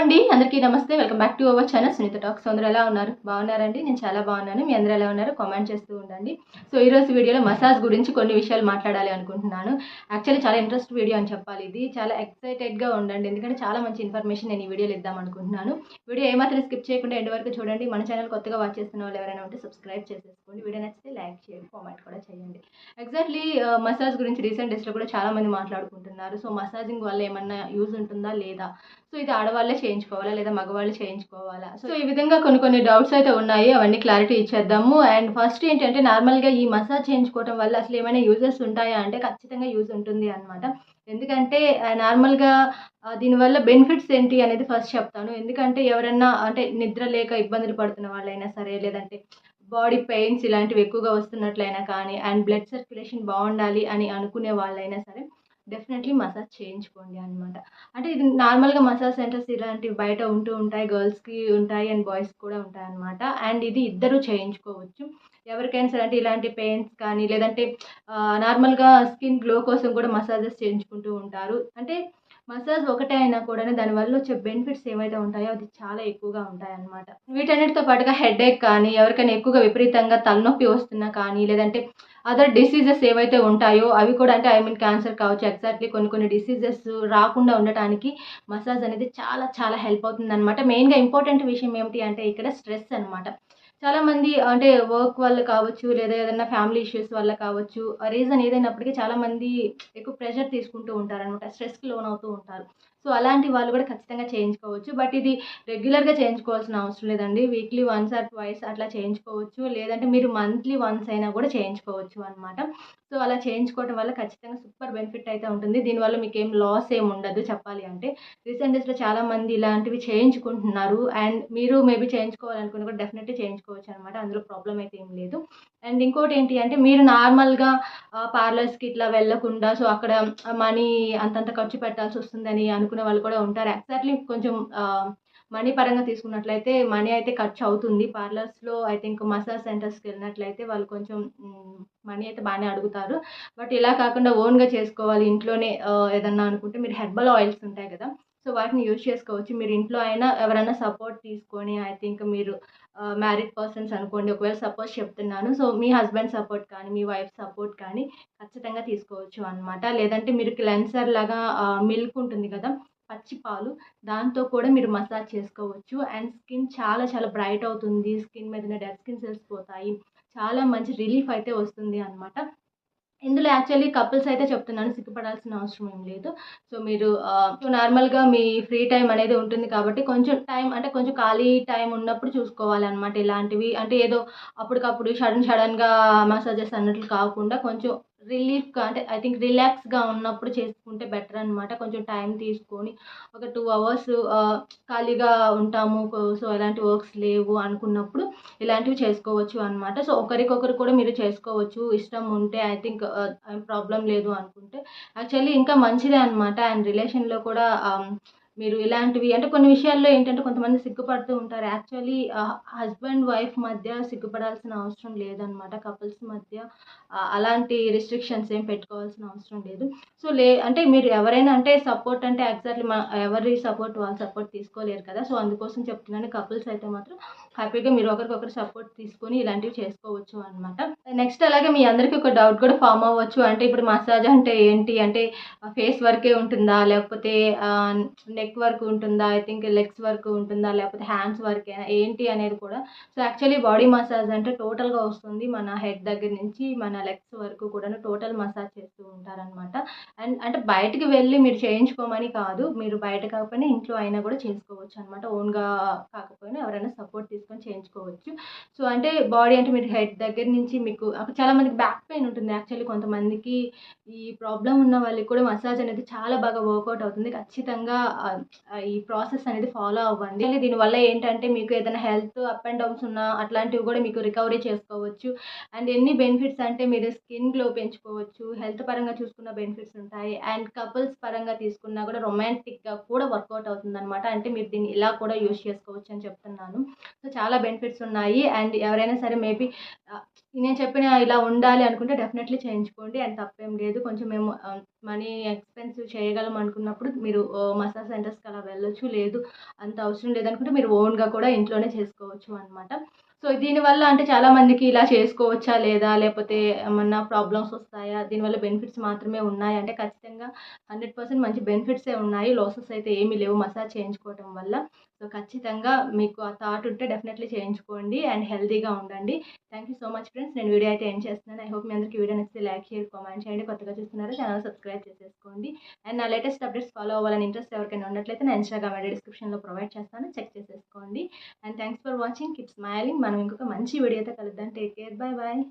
అండి అందరికీ నమస్తే. Welcome back to our channel. Sunitha talks. అందరూ ఎలా ఉన్నారు? బాగున్నారండి? నేను చాలా బాగున్నాను. మీ అందరూ ఎలా ఉన్నారు? కామెంట్ చేస్తూ ఉండండి. సో ఈరోజు వీడియోలో మసాజ్ గురించి కొన్ని విషయాలు మాట్లాడాలి అనుకుంటున్నాను. యాక్చువల్లీ చాలా ఇంట్రెస్ట్ వీడియో అని చెప్పాలి ఇది. చాలా ఎక్సైటెడ్గా ఉండండి. ఎందుకంటే చాలా మంచి ఇన్ఫర్మేషన్ నేను ఈ వీడియోలో ఇద్దాం అనుకుంటున్నాను. వీడియో ఏమాత్రం స్కిప్ చేయకుండా ఎండ్ వరకు చూడండి. మన ఛానల్ కొత్తగా వాచ్ చేస్తున్న వాళ్ళు ఎవరైనా ఉంటే సబ్స్క్రైబ్ చేసేసుకోండి. వీడియో నచ్చితే లైక్ చేయండి కామెంట్ కూడా చేయండి. ఎగ్జాక్ట్లీ మసాజ్ గురించి రీసెంట్ డేస్లో కూడా చాలా మంది మాట్లాడుకుంటున్నారు. సో మసాజింగ్ వల్ల ఏమన్నా యూజ్ ఉంటుందా లేదా? సో ఇది ఆడవాళ్ళే చేయించుకోవాలా లేదా మగవాళ్ళు చేయించుకోవాలా? సో ఈ విధంగా కొన్ని కొన్ని డౌట్స్ అయితే ఉన్నాయి. అవన్నీ క్లారిటీ ఇచ్చేద్దాము. అండ్ ఫస్ట్ ఏంటంటే నార్మల్గా ఈ మసాజ్ చేయించుకోవడం వల్ల అసలు ఏమైనా యూజెస్ ఉంటాయా అంటే ఖచ్చితంగా యూజ్ ఉంటుంది అనమాట ఎందుకంటే నార్మల్గా దీనివల్ల బెనిఫిట్స్ ఏంటి అనేది ఫస్ట్ చెప్తాను. ఎందుకంటే ఎవరన్నా అంటే నిద్ర లేక ఇబ్బందులు పడుతున్న వాళ్ళైనా సరే లేదంటే బాడీ పెయిన్స్ ఇలాంటివి ఎక్కువగా వస్తున్నట్లయినా కానీ అండ్ బ్లడ్ సర్క్యులేషన్ బాగుండాలి అని అనుకునే వాళ్ళైనా సరే డెఫినెట్లీ మసాజ్ చేయించుకోండి అనమాట అంటే ఇది నార్మల్గా మసాజ్ సెంటర్స్ ఇలాంటివి బయట ఉంటూ ఉంటాయి గర్ల్స్కి ఉంటాయి అండ్ బాయ్స్కి కూడా ఉంటాయి అనమాట అండ్ ఇది ఇద్దరు చేయించుకోవచ్చు. ఎవరికైనా సరే అంటే ఇలాంటి పెయిన్స్ కానీ లేదంటే నార్మల్గా స్కిన్ గ్లో కోసం కూడా మసాజెస్ చేయించుకుంటూ ఉంటారు. అంటే మసాజ్ ఒకటే అయినా కూడా దానివల్ల వచ్చే బెనిఫిట్స్ ఏవైతే ఉంటాయో అది చాలా ఎక్కువగా ఉంటాయి అన్నమాట వీటన్నిటితో పాటుగా హెడేక్ కానీ ఎవరికైనా ఎక్కువగా విపరీతంగా తలనొప్పి వస్తున్నా కానీ లేదంటే అదర్ డిసీజెస్ ఏవైతే ఉంటాయో అవి కూడా అంటే ఐ మీన్ క్యాన్సర్ కావచ్చు ఎగ్జాక్ట్లీ కొన్ని కొన్ని డిసీజెస్ రాకుండా ఉండటానికి మసాజ్ అనేది చాలా చాలా హెల్ప్ అవుతుంది అనమాట మెయిన్గా ఇంపార్టెంట్ విషయం ఏమిటి అంటే ఇక్కడ స్ట్రెస్ అనమాట చాలామంది అంటే వర్క్ వల్ల కావచ్చు లేదా ఏదైనా ఫ్యామిలీ ఇష్యూస్ వల్ల కావచ్చు రీజన్ ఏదైనప్పటికీ చాలామంది ఎక్కువ ప్రెషర్ తీసుకుంటూ ఉంటారు అనమాట స్ట్రెస్కి లోన్ అవుతూ ఉంటారు. సో అలాంటి వాళ్ళు కూడా ఖచ్చితంగా చేయించుకోవచ్చు. బట్ ఇది రెగ్యులర్గా చేయించుకోవాల్సిన అవసరం లేదండి. వీక్లీ వన్స్ ఆర్ ట్వైస్ అట్లా చేయించుకోవచ్చు. లేదంటే మీరు మంత్లీ వన్స్ అయినా కూడా చేయించుకోవచ్చు అనమాట సో అలా చేయించుకోవడం వల్ల ఖచ్చితంగా సూపర్ బెనిఫిట్ అయితే ఉంటుంది. దీనివల్ల మీకు ఏం లాస్ ఏం ఉండదు చెప్పాలి అంటే. రీసెంట్ డేస్లో చాలామంది ఇలాంటివి చేయించుకుంటున్నారు. అండ్ మీరు మేబీ చేయించుకోవాలనుకుని కూడా డెఫినెట్లీ చేయించుకోవచ్చు అనమాట అందులో ప్రాబ్లం అయితే ఏం లేదు. అండ్ ఇంకోటి ఏంటి అంటే మీరు నార్మల్గా పార్లర్స్కి ఇట్లా వెళ్ళకుండా సో అక్కడ మనీ అంతంత ఖర్చు పెట్టాల్సి వస్తుందని అనుకునే వాళ్ళు కూడా ఉంటారు. ఎగ్జాక్ట్లీ కొంచెం మనీ పరంగా తీసుకున్నట్లయితే మనీ అయితే ఖర్చు అవుతుంది. పార్లర్స్లో ఐ థింక్ మసాజ్ సెంటర్స్కి వెళ్ళినట్లయితే వాళ్ళు కొంచెం మనీ అయితే బాగానే అడుగుతారు. బట్ ఇలా కాకుండా ఓన్గా చేసుకోవాలి ఇంట్లోనే ఏదన్నా అనుకుంటే మీరు హెర్బల్ ఆయిల్స్ ఉంటాయి కదా సో వాటిని యూజ్ చేసుకోవచ్చు. మీరు ఇంట్లో అయినా ఎవరైనా సపోర్ట్ తీసుకొని ఐ థింక్ మీరు మ్యారీడ్ పర్సన్స్ అనుకోండి. ఒకవేళ సపోజ్ చెప్తున్నాను. సో మీ హస్బెండ్ సపోర్ట్ కానీ మీ వైఫ్ సపోర్ట్ కానీ ఖచ్చితంగా తీసుకోవచ్చు అనమాట లేదంటే మీరు క్లెన్సర్ లాగా మిల్క్ ఉంటుంది కదా పచ్చి పాలు దాంతో కూడా మీరు మసాజ్ చేసుకోవచ్చు. అండ్ స్కిన్ చాలా చాలా బ్రైట్ అవుతుంది. స్కిన్ మీద డెడ్ స్కిన్ సెల్స్ పోతాయి. చాలా మంచి రిలీఫ్ అయితే వస్తుంది అనమాట ఇందులో యాక్చువల్లీ కపుల్స్ అయితే చెప్తున్నాను సిగ్గుపడాల్సిన అవసరం ఏం లేదు. సో మీరు నార్మల్గా మీ ఫ్రీ టైం అనేది ఉంటుంది కాబట్టి కొంచెం టైం అంటే కొంచెం ఖాళీ టైం ఉన్నప్పుడు చూసుకోవాలన్నమాట ఇలాంటివి. అంటే ఏదో అప్పటికప్పుడు సడన్ సడన్గా మసాజెస్ అన్నట్లు కాకుండా కొంచెం రిలీఫ్గా అంటే ఐ థింక్ రిలాక్స్గా ఉన్నప్పుడు చేసుకుంటే బెటర్ అనమాట కొంచెం టైం తీసుకొని ఒక టూ అవర్స్ ఖాళీగా ఉంటాము. సో ఎలాంటి వర్క్స్ లేవు అనుకున్నప్పుడు ఇలాంటివి చేసుకోవచ్చు అనమాట సో ఒకరికొకరు కూడా మీరు చేసుకోవచ్చు. ఇష్టం ఉంటే ఐ థింక్ ప్రాబ్లం లేదు అనుకుంటే. యాక్చువల్లీ ఇంకా మంచిదే అనమాట అండ్ రిలేషన్లో కూడా మీరు ఇలాంటివి అంటే కొన్ని విషయాల్లో ఏంటంటే కొంతమంది సిగ్గుపడుతూ ఉంటారు. యాక్చువల్లీ హస్బెండ్ వైఫ్ మధ్య సిగ్గుపడాల్సిన అవసరం లేదనమాట కపుల్స్ మధ్య అలాంటి రిస్ట్రిక్షన్స్ ఏం పెట్టుకోవాల్సిన అవసరం లేదు. సో లే అంటే మీరు ఎవరైనా అంటే సపోర్ట్ అంటే ఎగ్జాక్ట్లీ మా ఎవరి సపోర్ట్ వాళ్ళ సపోర్ట్ తీసుకోలేరు కదా. సో అందుకోసం చెప్తున్నాను. కపుల్స్ అయితే మాత్రం హ్యాపీగా మీరు ఒకరికొకరు సపోర్ట్ తీసుకొని ఇలాంటివి చేసుకోవచ్చు అనమాట నెక్స్ట్ అలాగే మీ అందరికీ ఒక డౌట్ కూడా ఫామ్ అవ్వచ్చు. అంటే ఇప్పుడు మసాజ్ అంటే ఏంటి? అంటే ఫేస్ వర్కే ఉంటుందా? లేకపోతే నెక్ వర్క్ ఉంటుందా? ఐ థింక్ లెగ్స్ వర్క్ ఉంటుందా? లేకపోతే హ్యాండ్స్ వర్క్ ఏంటి అనేది కూడా. సో యాక్చువల్లీ బాడీ మసాజ్ అంటే టోటల్గా వస్తుంది. మన హెడ్ దగ్గర నుంచి మన లెగ్స్ వరకు కూడా టోటల్ మసాజ్ చేస్తూ ఉంటారనమాట అండ్ అంటే బయటకు వెళ్ళి మీరు చేయించుకోమని కాదు. మీరు బయట కాకపోయినా ఇంట్లో అయినా కూడా చేసుకోవచ్చు అనమాట ఓన్గా కాకపోయినా ఎవరైనా సపోర్ట్ తీసుకొని చేయించుకోవచ్చు. సో అంటే బాడీ అంటే మీరు హెడ్ దగ్గర నుంచి మీకు చాలా మందికి బ్యాక్ పెయిన్ ఉంటుంది యాక్చువల్లీ కొంతమందికి. ఈ ప్రాబ్లం ఉన్న వాళ్ళకి కూడా మసాజ్ అనేది చాలా బాగా వర్కౌట్ అవుతుంది. ఖచ్చితంగా ఈ ప్రాసెస్ అనేది ఫాలో అవ్వండి. దీనివల్ల ఏంటంటే మీకు ఏదైనా హెల్త్ అప్ అండ్ డౌన్స్ ఉన్నా అట్లాంటివి కూడా మీకు రికవరీ చేసుకోవచ్చు. అండ్ ఎన్ని బెనిఫిట్స్ అంటే మీరు స్కిన్ గ్లో పెంచుకోవచ్చు హెల్త్ పరంగా చూసుకున్న బెనిఫిట్స్ ఉంటాయి. అండ్ కపుల్స్ పరంగా తీసుకున్నా కూడా రొమాంటిక్గా కూడా వర్కౌట్ అవుతుంది అనమాట అంటే మీరు దీన్ని ఇలా కూడా యూస్ చేసుకోవచ్చు అని చెప్తున్నాను. సో చాలా బెనిఫిట్స్ ఉన్నాయి. అండ్ ఎవరైనా సరే మేబీ నేను చెప్పిన ఇలా ఉండాలి అనుకుంటే డెఫినెట్లీ చేయించుకోండి. అండ్ తప్పేం లేదు. కొంచెం మేము మనీ ఎక్స్పెన్సివ్ చేయగలం అనుకున్నప్పుడు మీరు మసాజ్ సెంటర్స్కి అలా వెళ్ళొచ్చు. లేదు అంత అవసరం లేదనుకుంటే మీరు ఓన్గా కూడా ఇంట్లోనే చేసుకోవచ్చు అనమాట సో దీనివల్ల అంటే చాలామందికి ఇలా చేసుకోవచ్చా లేదా? లేకపోతే ఏమన్నా ప్రాబ్లమ్స్ వస్తాయా? దీనివల్ల బెనిఫిట్స్ మాత్రమే ఉన్నాయి. అంటే ఖచ్చితంగా హండ్రెడ్ పర్సెంట్ మంచి బెనిఫిట్సే ఉన్నాయి. లాసెస్ అయితే ఏమీ లేవు. మసాజ్ చేయించుకోవటం వల్ల. సో ఖచ్చితంగా మీకు ఆ థాట్ ఉంటే డెఫినెట్లీ చేయించుకోండి అండ్ హెల్తీగా ఉండండి. Thank you so much friends నేను వీడియో అయితే ఏం చేస్తున్నాను? ఐ హోప్ మీ అందరికీ వీడియో నచ్చితే లైక్ షేర్ కామెంట్ చేయండి కొత్తగా చూస్తున్నారో ఛానల్ సబ్స్క్రైబ్ చేసేసుకోండి. అండ్ నా లేటెస్ట్ అప్డేట్స్ ఫాలో అవ్వాలని ఇంట్రెస్ట్ ఎవరికైనా ఉన్నట్లయితే నా ఇన్స్టాగ్రామ్ ఐడి డిస్క్రిప్షన్లో ప్రొవైడ్ చేస్తాను. చెక్ చేసేసుకోండి. And thanks for watching keep smiling మనం ఇంకొక మంచి వీడియోతో కలుద్దాం. Take care bye bye